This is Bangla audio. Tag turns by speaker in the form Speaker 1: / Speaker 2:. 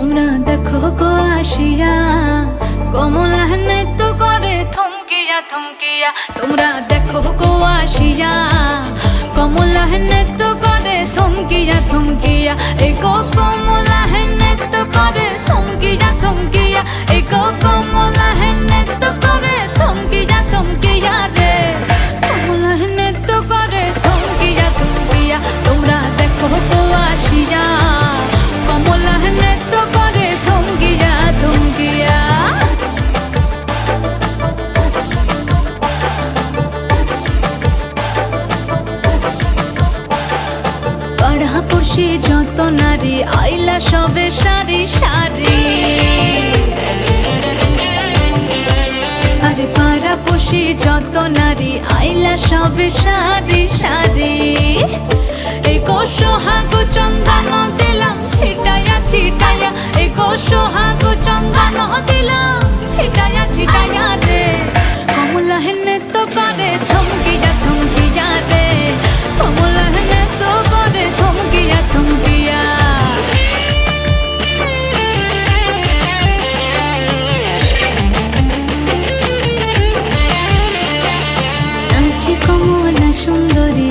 Speaker 1: তোমরা দেখো গো আসিয়া। কমলা নৃত্য করে থমকিয়া থমকিয়া। তোমরা দেখো গো আসিয়া। কমলা নৃত্য করে থমকিয়া থমকিয়া। এ এগো কমলা নৃত্য করে থমকিয়া থমকিয়া। এ এগো পাড়া পড়শি যত নারী, আইলা সবে সারি সারি। আরে পাড়া পড়শি যত নারী, আইলা সবে সারি সারি। এই গো সোহাগ চন্দন দিলাম, ছিটায়া ছিটায়া। এই গো সোহাগ চন্দন দিলাম, ছিটায়া ছিটায়া রে। কমলা হেনে তো করে